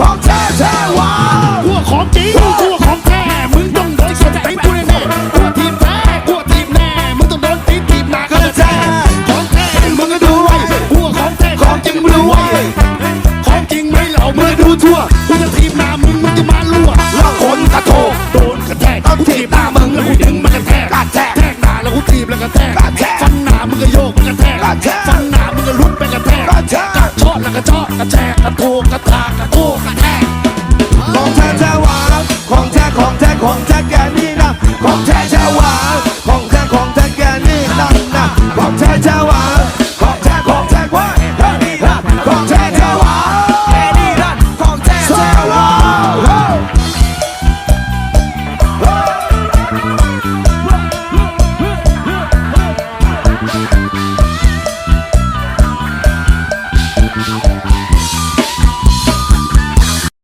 ของแท้แท้ว้าวพวกของจริงพวกของแท้มึงต้องโดนสนใจกูแน่ๆพวกทีมแท้พวกทีมแน่มึงต้องโดนตีทีมหนักก็แท้ของแท้มึงก็ดูไว้พวกของแท้ของจริงมึงดูไว้ของจริงไหมเหล่ามึงดูทั่วกูจะทีมหน้ามึงมึงจะมาลั่วแล้วคนกระโถโดนกระแทกกูถีบหน้ามึงแล้วกูดึงมันกระแทกกระแทกแทกหน้าแล้วกูถีบแล้วกระแทกกระแทกฟันหน้ามึงก็โยกมันกระแทกกระแทก กระเจาะกระแจกกระโถกกระถากกระโถกกระแทกของแท้แท้หวานของแท้ของแท้ของแท้แกนี่นะของแท้แท้หวานของแท้ของแท้แกนี่นะนะของแท้แท้หวานของแท้ของแท้หวานแกนี่นะของแท้แท้หวานแท้นี่นะของแท้แท้หวาน